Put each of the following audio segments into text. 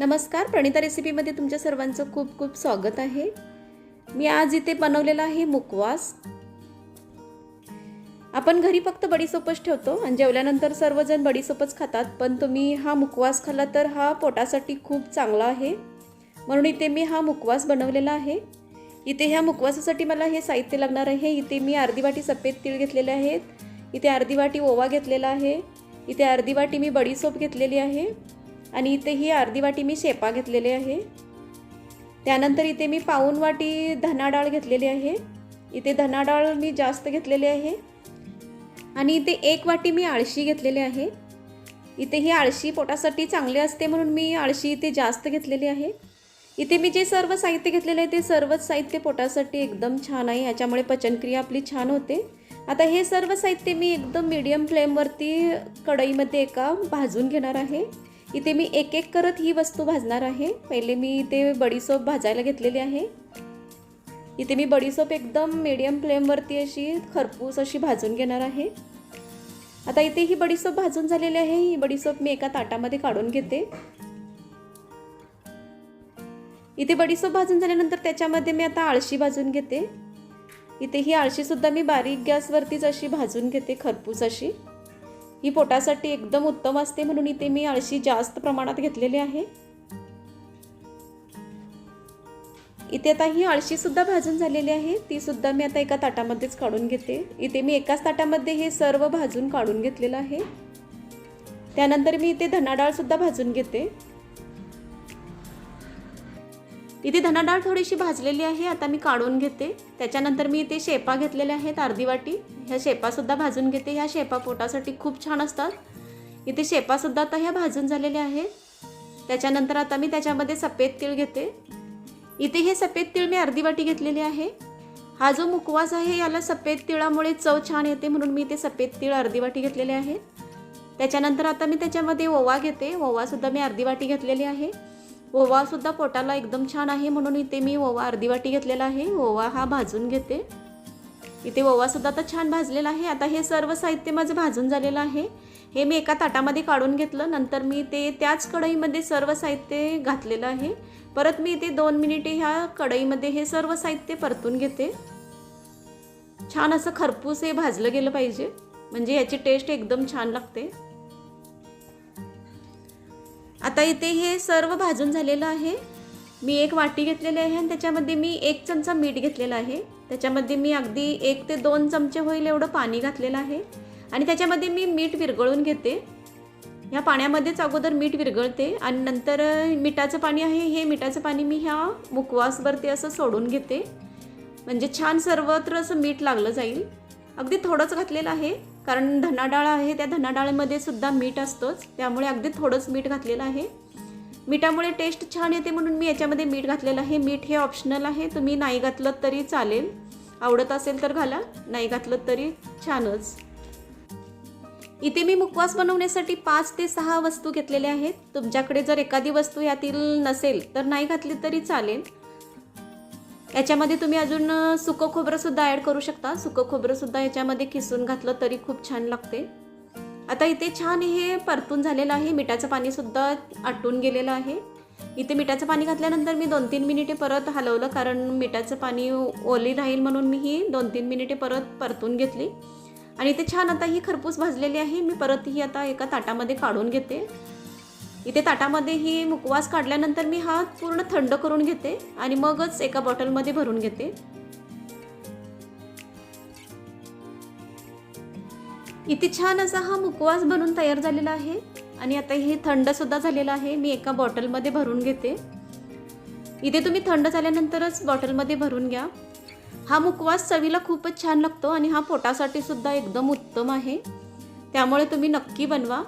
नमस्कार प्रणिता रेसिपीमध्ये तुमच्या सर्वांचं खूप खूप स्वागत आहे. मी आज इथे बनवलेला आहे मुकवास. आपण घरी फक्त बडीसोपच ठेवतो आणि जेवल्यानंतर सर्वजण बडीसोपच खातात पण तुम्ही हा मुकवास खाल्ला तर हा पोटासाठी खूप चांगला आहे. म्हणून इथे मी हा मुकवास बनवलेला आहे. इथे ह्या मुकवासासाठी मला हे साहित्य लागणार आहे. इथे मी अर्धी वाटी सफेद तीळ घेतलेले आहेत. इथे अर्धी वाटी ओवा घेतलेला आहे. इथे अर्धी वाटी मी बडीसोप घेतलेली आहे. आणि इथे ही अर्धी वाटी मी शेपा घेतलेले आहे. त्यानंतर इथे मी पाऊन वाटी धना डाळ घेतलेली आहे. इथे धना डाळ मी जास्त घेतलेली आहे. आणि इथे एक वाटी मी आळशी घेतलेली आहे. इथे ही आळशी पोटासाठी चांगली असते म्हणून मी आळशी इथे जास्त घेतलेली आहे. इथे मी जे सर्व साहित्य घेतलेले आहे ते सर्वच साहित्य पोटासाठी एकदम छान आहे. ह्याच्यामुळे पचनक्रिया आपली छान होते. आता हे सर्व साहित्य मी एकदम मीडियम फ्लेमवरती कढईमध्ये एका भाजून घेणार आहे. इथे मी एक एक करत ही वस्तू भाजणार आहे. पहिले मी इथे बडीसोप भाजायला घेतलेली आहे. इथे मी बडीसोप एकदम मीडियम फ्लेमवरती अशी खरपूस अशी भाजून घेणार आहे. आता इथे ही बडीसोप भाजून झालेली आहे. ही बडीसोप मी एका ताटामध्ये काढून घेते. इथे बडीसोप भाजून झाल्यानंतर त्याच्यामध्ये मी आता आळशी भाजून घेते. इथे ही आळशीसुद्धा मी बारीक गॅसवरतीच अशी भाजून घेते खरपूस अशी. ही पोटासाठी एकदम उत्तम असते म्हणून इथे मी आळशी जास्त प्रमाणात घेतलेली आहे. इथे आता ही आळशीसुद्धा भाजून झालेली आहे. ती सुद्धा मी आता एका ताटामध्येच काढून घेते. इथे मी एकाच ताटामध्ये हे सर्व भाजून काढून घेतलेलं आहे. त्यानंतर मी इथे धनाडाळसुद्धा भाजून घेते. इथे धनाडाळ थोडीशी भाजलेली आहे आता मी काढून घेते. त्याच्यानंतर मी इथे शेपा घेतलेल्या आहेत अर्धी वाटी. ह्या शेपासुद्धा भाजून घेते. ह्या शेपा पोटासाठी खूप छान असतात. इथे शेपासुद्धा आता ह्या भाजून झालेल्या आहेत. त्याच्यानंतर आता मी त्याच्यामध्ये सफेद तीळ घेते. इथे हे सफेद तीळ मी अर्धी वाटी घेतलेली आहे. हा जो मुकवास आहे याला सफेद तिळामुळे चव छान येते म्हणून मी इथे सफेद तीळ अर्धी वाटी घेतलेले आहे त्याच्यानंतर आता मी त्याच्यामध्ये ओवा घेते. ओवासुद्धा मी अर्धी वाटी घेतलेली आहे. ओवासुद्धा पोटाला एकदम छान आहे म्हणून इथे मी ओवा अर्धी वाटी घेतलेला आहे. ओवा हा भाजून घेते. इथे ओवासुद्धा आता छान भाजलेला आहे. आता हे सर्व साहित्य माझं भाजून झालेलं आहे. हे मी एका ताटामध्ये काढून घेतलं. नंतर मी ते त्याच कढईमध्ये सर्व साहित्य घातलेलं आहे. परत मी इथे दोन मिनिटे ह्या कढईमध्ये हे सर्व साहित्य परतून घेते. छान असं खरपूस हे भाजलं गेलं पाहिजे. म्हणजे याची टेस्ट एकदम छान लागते. आता इथे हे सर्व भाजून झालेलं आहे. मी एक वाटी घेतलेली आहे आणि त्याच्यामध्ये मी एक चमचा मीठ घेतलेला आहे. त्याच्यामध्ये मी अगदी एक ते दोन चमचे होईल एवढं पाणी घातलेलं आहे. आणि त्याच्यामध्ये मी मीठ विरघळून घेते. ह्या पाण्यामध्येच अगोदर मीठ विरघळते आणि नंतर मिठाचं पाणी आहे हे मिठाचं पाणी मी ह्या मुखवासवरती असं सोडून घेते. म्हणजे छान सर्वत्र असं मीठ लागलं जाईल. अगदी थोडंच घातलेलं आहे. कारण धनाडाळ आहे त्या धनाडाळीमध्ये सुद्धा मीठ असतंच. त्यामुळे अगदी थोडंच मीठ घातलेलं आहे. मिठामुळे टेस्ट छान येते म्हणून मी याच्यामध्ये मीठ घातलेलं आहे. मीठ हे ऑप्शनल आहे. तुम्ही नाही घातलं तरी चालेल. आवडत असेल तर घाला. नाही घातलं तरी छानच. इथे मी मुखवास बनवण्यासाठी पाच ते सहा वस्तू घेतलेल्या आहेत. तुमच्याकडे जर एखादी वस्तू यातील नसेल तर नाही घातली तरी चालेल. याच्यामध्ये तुम्ही अजून सुकं खोबरंसुद्धा ॲड करू शकता. सुकं खोबरंसुद्धा याच्यामध्ये किसून घातलं तरी खूप छान लागते. आता इथे छान हे परतून झालेलं आहे. मिठाचं पाणीसुद्धा आटून गेलेलं आहे. इथे मिठाचं पाणी घातल्यानंतर मी दोन तीन मिनिटे परत हलवलं कारण मिठाचं पाणी ओली राहील म्हणून मी ही दोन तीन मिनिटे परत परतून घेतली. आणि इथे छान आता ही खरपूस भाजलेली आहे. मी परत ही आता एका ताटामध्ये काढून घेते. इथे ताटामध्ये ही मुकवास काढल्यानंतर मी हा पूर्ण थंड करून घेते आणि मगच एका बॉटलमध्ये भरून घेते. इथे छान असा हा मुकवास बनून तयार झालेला आहे आणि आता हे थंडसुद्धा झालेलं आहे. मी एका बॉटलमध्ये भरून घेते. इथे तुम्ही थंड झाल्यानंतरच बॉटलमध्ये भरून घ्या. हा मुकवास चवीला खूपच छान लागतो आणि हा पोटासाठी सुद्धा एकदम उत्तम आहे. त्यामुळे तुम्ही नक्की बनवा.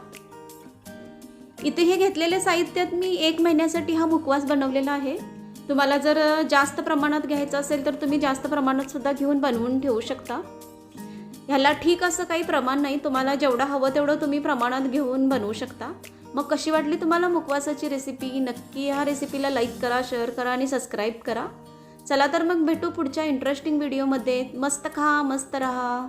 इथे हे घेतलेले साहित्यात मी एक महिन्यासाठी हा मुखवास बनवलेला आहे. तुम्हाला जर जास्त प्रमाणात घ्यायचं असेल तर तुम्ही जास्त प्रमाणात सुद्धा घेऊन बनवून ठेवू शकता. ह्याला ठीक असं काही प्रमाण नाही. तुम्हाला जेवढं हवं तेवढं तुम्ही प्रमाणात घेऊन बनवू शकता. मग कशी वाटली तुम्हाला मुखवासाची रेसिपी नक्की ह्या रेसिपीला लाईक करा शेअर करा आणि सबस्क्राईब करा. चला तर मग भेटू पुढच्या इंटरेस्टिंग व्हिडिओमध्ये मस्त खा मस्त रहा.